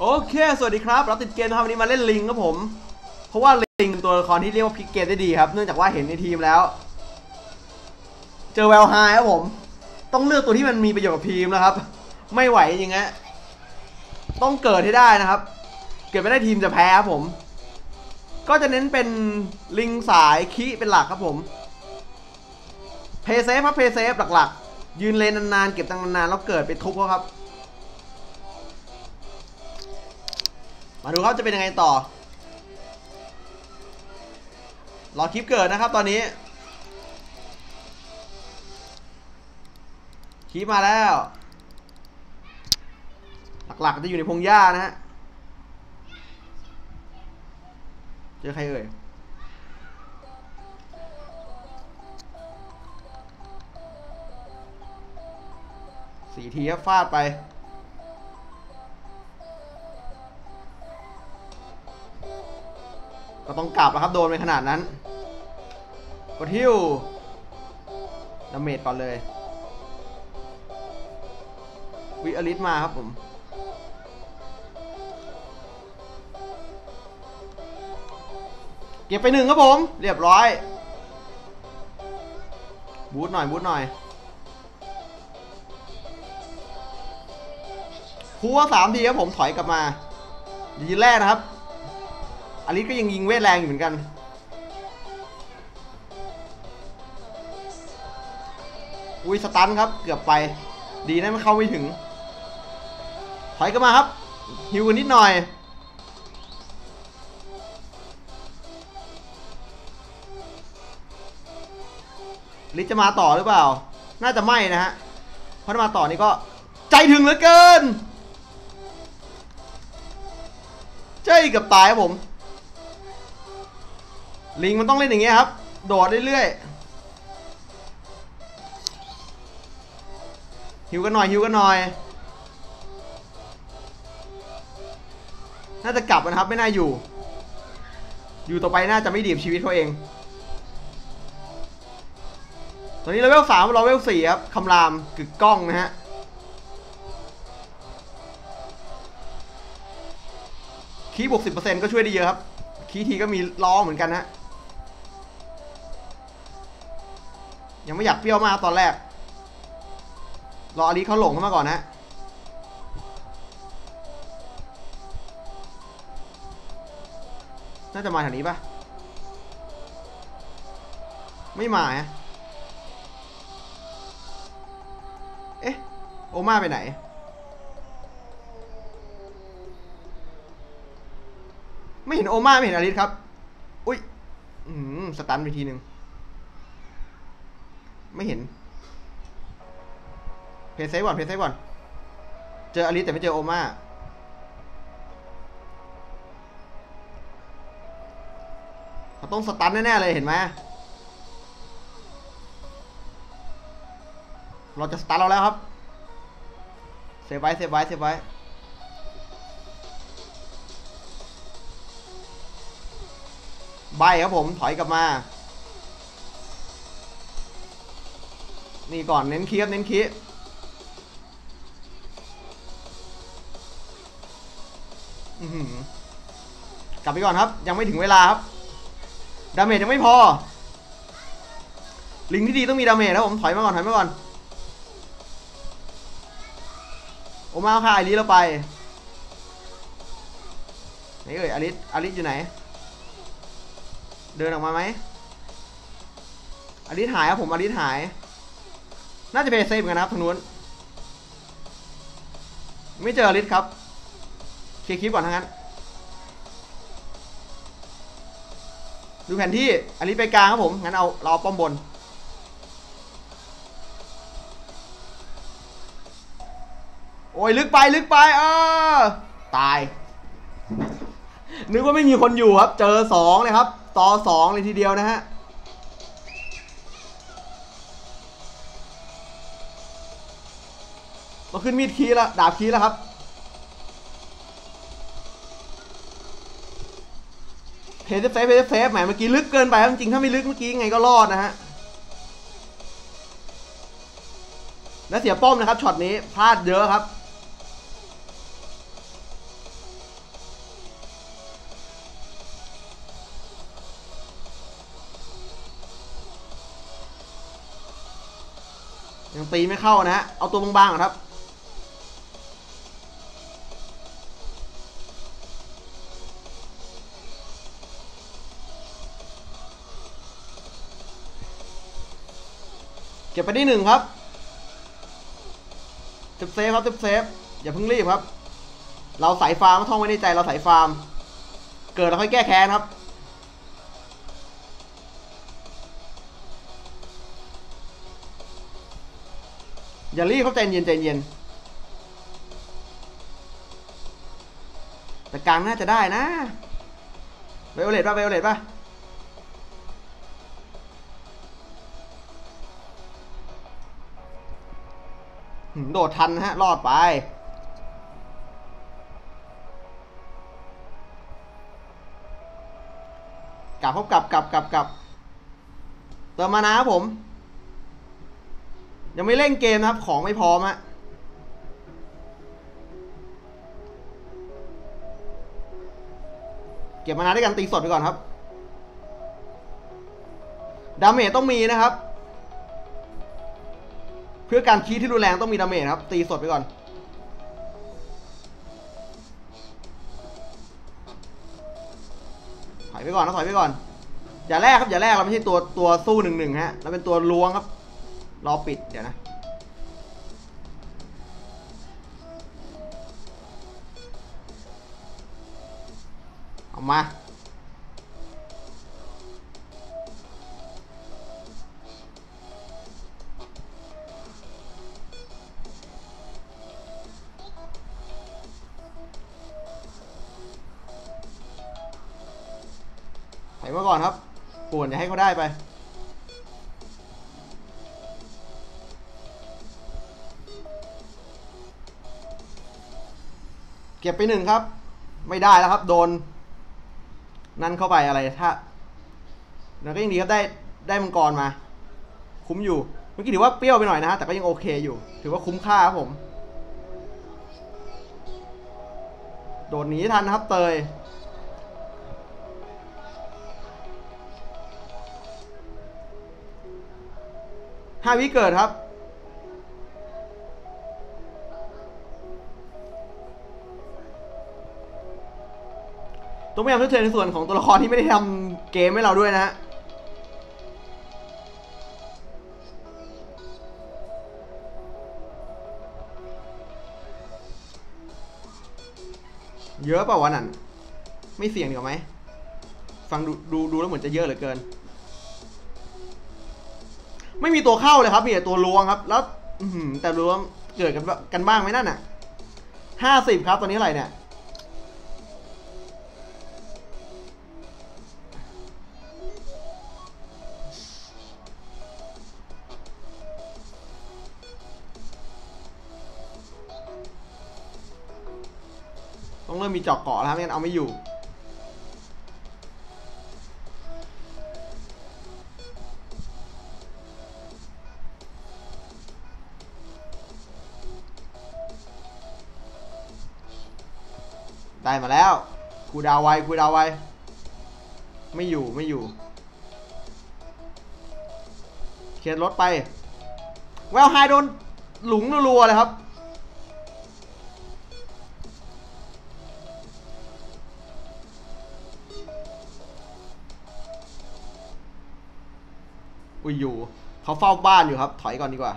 โอเค สวัสดีครับ เราติดเกมนะครับวันนี้มาเล่นลิงครับผม เพราะว่าลิงเป็นตัวละครที่เรียกว่าพลิกเกมได้ดีครับ เนื่องจากว่าเห็นในทีมแล้ว เจอแวลไฮครับผม ต้องเลือกตัวที่มันมีประโยชน์กับทีมนะครับ ไม่ไหวจริงๆฮะต้องเกิดให้ได้นะครับ เกิดไม่ได้ทีมจะแพ้ครับผม ก็จะเน้นเป็นลิงสายคีเป็นหลักครับผม เพย์เซฟครับเพย์เซฟหลักๆ ยืนเลนนานๆ เก็บตังนานๆ แล้วเกิดไปทุบเขาครับ มาดูครับจะเป็นยังไงต่อ รอคลิปเกิดนะครับตอนนี้ คลิปมาแล้ว หลักๆจะอยู่ในพงหญ้านะฮะ เจอใครเอ่ยสี่ทีครับฟาดไป ก็ต้องกลับแล้วครับโดนไปขนาดนั้นกดฮิวดาเมจก่อนเลย วิอลิสมาครับผมเก็บไปหนึ่งครับผม เรียบร้อย บูทหน่อยบูทหน่อยพัวสามทีครับผมถอยกลับมายีแรกนะครับ อลิสก็ยังยิงเวทแรงอยู่เหมือนกัน อุ้ยสตันครับ เกือบไป ดีนะมันเข้าไม่ถึง ถอยกลับมาครับฮิวกันนิดหน่อย ลิจะมาต่อหรือเปล่า น่าจะไม่นะฮะ เพราะถ้ามาต่อนี่ก็ใจถึงเหลือเกิน เจ้กับตายครับผม ลิงมันต้องเล่นอย่างเงี้ยครับ โดดเรื่อยๆหิวกันหน่อยหิวกันหน่อย น่าจะกลับนะครับไม่น่าอยู่ อยู่ต่อไปน่าจะไม่ดีบชีวิตเขาเอง ตอนนี้เราเวลสามเราเวลสี่ครับคำรามกึกก้องนะฮะคีบวกสิบเปอร์เซ็นต์ก็ช่วยได้เยอะครับคีทีก็มีล้อเหมือนกันฮะ ยังไม่อยากเปรี้ยวมากตอนแรก รออลิเขาหลงเข้ามาก่อนนะน่าจะมาแถวนี้ปะไม่มาฮะเอ๊ะ โอมาไปไหน ไม่เห็นโอมาไม่เห็นอลิสครับ อุ้ย อืม สตันไปทีหนึ่ง ไม่เห็น เพย์เซก่อนเพย์เซก่อน เจออลิสแต่ไม่เจอโอมาเขาต้องสตันแน่ๆเลยเห็นไหมเราจะสตาร์ทเราแล้วครับ เซฟไว้ เซฟไว้ เซฟไว้ ใบครับผม ถอยกลับมา นี่ก่อนเน้นคีครับเน้นคีอื้อหือกลับไปก่อนครับ ยังไม่ถึงเวลาครับ ดาเมจยังไม่พอ ลิงที่ดีต้องมีดาเมจนะผมถอยมาก่อนถอยมาก่อนโอมาเอาค่ะอลิสเราไปไหนเอ่ยอลิสอลิสอยู่ไหน เดินออกมาไหมอลิสหายครับผมอลิสหาย น่าจะเป็นเซฟเหมือนกันนะครับทางนู้น ไม่เจออลิสครับเคลียร์คลิปก่อนทั้งนั้น ดูแผนที่อลิสไปกลางครับผม งั้นเอาเรอาป้อมบน โอ้ยลึกไปลึกไป เออ ตาย นึกว่าไม่มีคนอยู่ครับ เจอสองเลยครับ ต่อสองเลยทีเดียวนะฮะ เราขึ้นมีดคีแล้วดาบคีแล้วครับ เพจเฟเฟเพจเซฟแหมเมื่อกี้ลึกเกินไปจริงถ้าไม่ลึกเมื่อกี้ไงก็รอดนะฮะ และเสียป้อมนะครับช็อตนี้พลาดเยอะครับยังตีไม่เข้านะฮะ เอาตัวบางๆครับ ก็บไปที่หนึ่งครับเซฟเซฟครับเซฟเซฟอย่าเพิ่งรีบครับ เราสายฟาร์มท่องไว้ในใจเราสายฟาร์ม เกิดแล้วค่อยแก้แค้นครับ อย่ารีบเขาใจเย็นใจเย็นแต่กลางน่าจะได้นะไวโอเลตป่ะไวโอเลตป่ะ โดดทันนะฮะ รอดไป กลับพบกลับกลับกลับกลับเติมมานะครับผม ยังไม่เล่นเกมนะครับ ของไม่พร้อมอะเก็บมานาด้วยกันตีสดไปก่อนครับ ดาเมจต้องมีนะครับ เพื่อการคีที่รุนแรงต้องมีดาเมจครับ ตีสดไปก่อน ถอยไปก่อนนะถอยไปก่อน อย่าแรกครับอย่าแรกเราไม่ใช่ตัวตัวสู้หนึ่งหนึ่งฮะเราเป็นตัวล้วงครับ รอปิดเดี๋ยวนะเอามา ถอยมาก่อนครับป่วนอย่าให้เขาได้ไป เก็บไปหนึ่งครับ ไม่ได้แล้วครับ โดน นั่นเข้าไปอะไรถ้าแล้วก็ยังดีครับได้ได้มังกรมา คุ้มอยู่ เมื่อกี้ถือว่าเปรี้ยวไปหน่อยนะฮะแต่ก็ยังโอเคอยู่ ถือว่าคุ้มค่าครับผม โดดหนีทันนะครับเตย ห้าวิเกิดครับ ต้องพยายามทดเชยในส่วนของตัวละครที่ไม่ได้ทำเกมให้เราด้วยนะฮะเยอะเปล่าวะนั่น ไม่เสี่ยงดีกว่าไหม ฟังดูดูดูแล้วเหมือนจะเยอะเหลือเกิน ไม่มีตัวเข้าเลยครับมีแต่ตัวล้วงครับ แล้วอืแต่ล้วงเกิดกันบกันบ้างไหมนั่นน่ะห้าสิบครับตอนนี้อะไรเนี่ยต้องเริ่มมีเจาะเกาะแล้วครับไม่งั้นเอาไม่อยู่ มาแล้วกูดาวไวกูดาวไวไม่อยู่ไม่อยู่เขียนรถไป แววไฮโดนหลุงรัวๆเลยครับ อุ้ยอยู่ เขาเฝ้าบ้านอยู่ครับ ถอยก่อนดีกว่า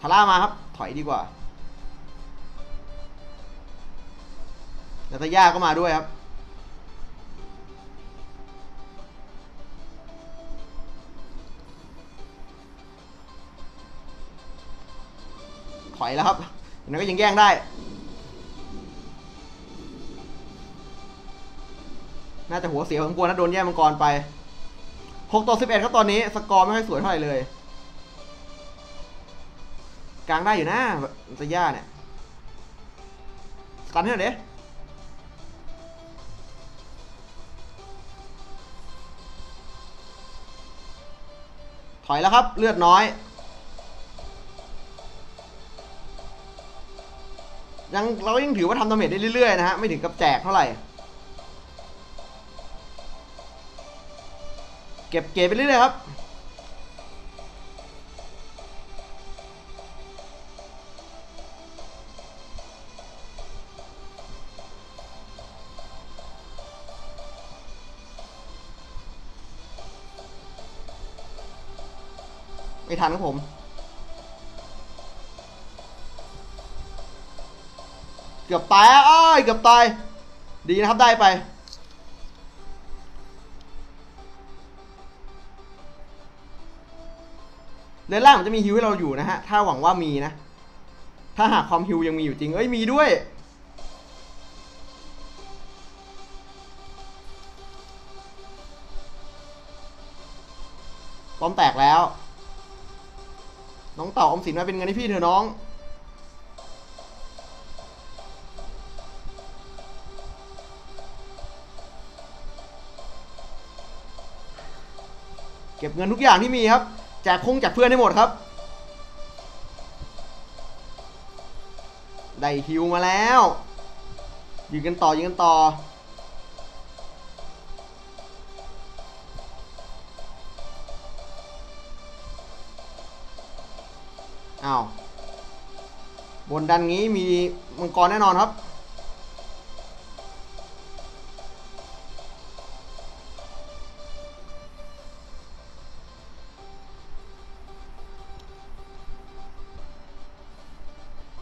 ทาร่ามาครับ ถอยดีกว่าแล้วตาย่าก็มาด้วยครับ ถอยแล้วครับย่างนั้นก็ยังแย่งได้ น่าจะหัวเสียพอสมควรนะโดนแย่งมังกรไป 6 ต่อ 11 ครับตอนนี้ สกอร์ไม่ค่อยสวยเท่าไหร่เลย กลางได้อยู่นะจะย่าเนี่ยสตันให้หน่อยเด้ถอยแล้วครับ เลือดน้อย ยังเราก็ยังถือว่าทำดาเมจได้เรื่อยๆนะฮะ ไม่ถึงกับแจกเท่าไหร่ เก็บเกรดไปเรื่อยๆครับ ไม่ทันครับผม เกือบตายอะอ้ายเกือบตาย ดีนะครับได้ไป เลนล่างมันจะมีฮิวให้เราอยู่นะฮะ ถ้าหวังว่ามีนะ ถ้าหากความฮิวยังมีอยู่จริง เอ้ยมีด้วยป้อมแตกแล้ว น้องเต่าอมสินมาเป็นเงินให้พี่เถอะน้อง เก็บเงินทุกอย่างที่มีครับแจกคงแจกเพื่อนให้หมดครับ ได้ฮิวมาแล้วยิงกันต่อยิงกันต่อ อ้าวบนดันงี้มีมังกรแน่นอนครับ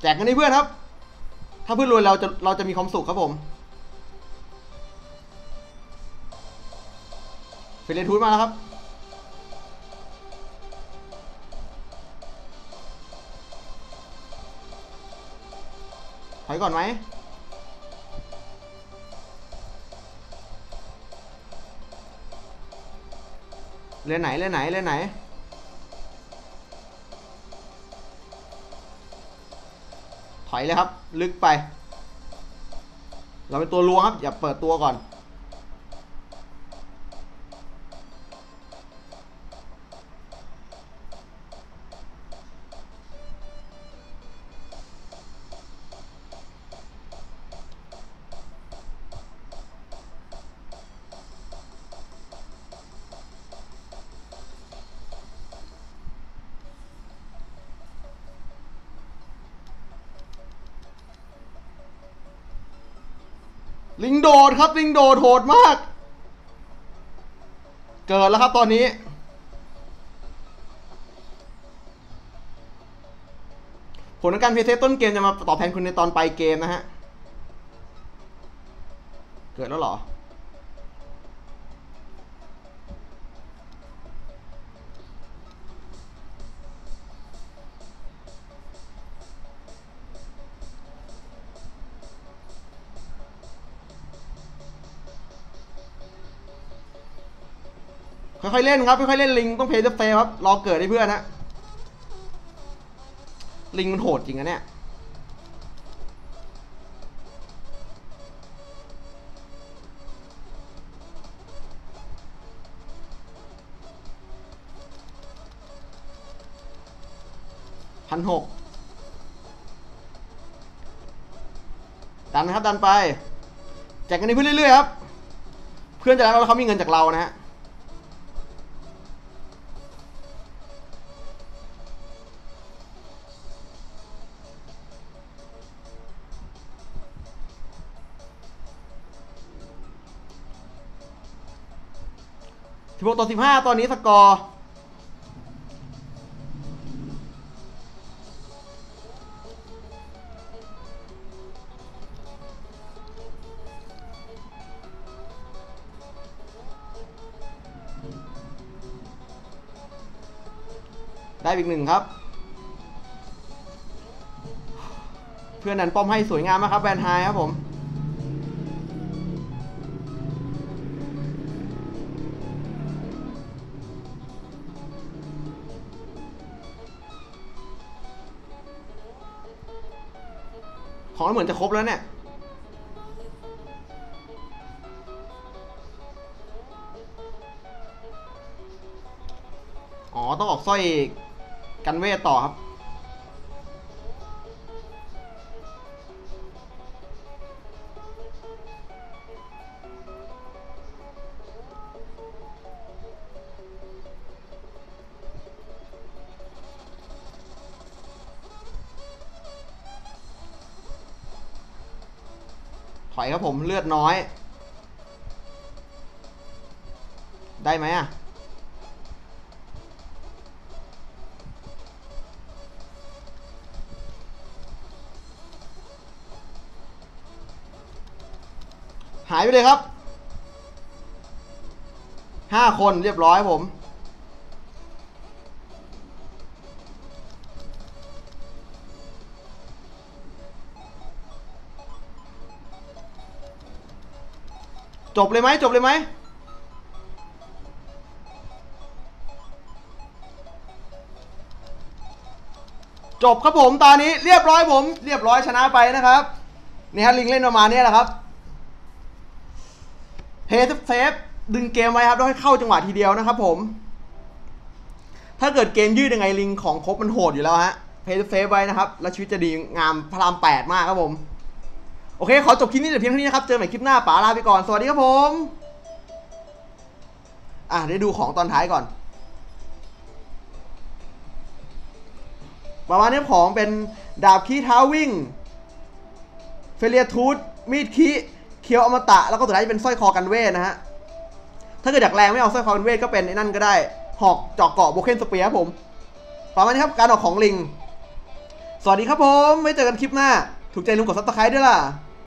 แจกกันให้เพื่อนครับ ถ้าเพื่อนรวยเราจะเราจะมีความสุขครับผมเฟรนทูดมาแล้วครับ ถอยก่อนไหมเล่นไหนเล่นไหนเล่นไหน ถอยเลยครับ ลึกไป เราเป็นตัวลวงครับ อย่าเปิดตัวก่อน ลิงโดดครับ ลิงโดดโหดมาก เกิดแล้วครับตอนนี้ ผลของการเพย์เทสต้นเกมจะมาตอบแทนคุณในตอนปลายเกมนะฮะ เกิดแล้วเหรอ ค่อยๆเล่นครับค่อยๆเล่นลิงต้องเพย์เซฟครับรอเกิดให้เพื่อนนะลิงมันโหดจริงอะเนี่ยพันหกดันครับดันไปแจกกันให้เพื่อนเรื่อยๆครับ เพื่อนจะได้แล้วเขามีเงินจากเรานะฮะ สิบหกต่อสิบห้าตอนนี้สกอร์ได้อีกหนึ่งครับ เพื่อนนันป้อมให้สวยงามมากครับแวนไฮครับผม ของเหมือนจะครบแล้วเนี่ย อ๋อ ต้องออกสร้อยกันเวทต่อครับ ถอยครับผมเลือดน้อย ได้ไหมอะหายไปเลยครับห้าคนเรียบร้อยผม จบเลยไหมจบเลยไหมจบครับผมตอนนี้เรียบร้อยผม เรียบร้อยชนะไปนะครับนี่ฮะลิงเล่นประมาณนี้แหละครับเฮดเซฟดึงเกมไว้ครับแล้วให้เข้าจังหวะทีเดียวนะครับผม ถ้าเกิดเกมยืดยังไงลิงของครบมันโหดอยู่แล้วฮะเพย์เซฟไว้นะครับ แล้วชีวิตจะดีงามพระรามแปดมากครับผม โอเค ขอจบคลิปนี้แต่เพียงเท่านี้นะครับ เจอกันใหม่คลิปหน้าป๋าลาไปก่อน สวัสดีครับผม อะเดี๋ยวดูของตอนท้ายก่อน ประมาณนี้ของเป็นดาบขี้เท้าวิ่ง เฟเลียทูธมีดขี้เคียวอมตะ แล้วก็สุดท้ายจะเป็นสร้อยคอกันเวทนะฮะ ถ้าเกิดอยากแรงไม่เอาสร้อยคอกันเวทก็เป็นไอ้นั่นก็ได้ หอกจอกเกาะโบเคนสเปียร์ครับผม ประมาณนี้ครับ การออกของลิง สวัสดีครับผม ไว้เจอกันคลิปหน้า ถูกใจลุงกดซับสไครต์ด้วยล่ะ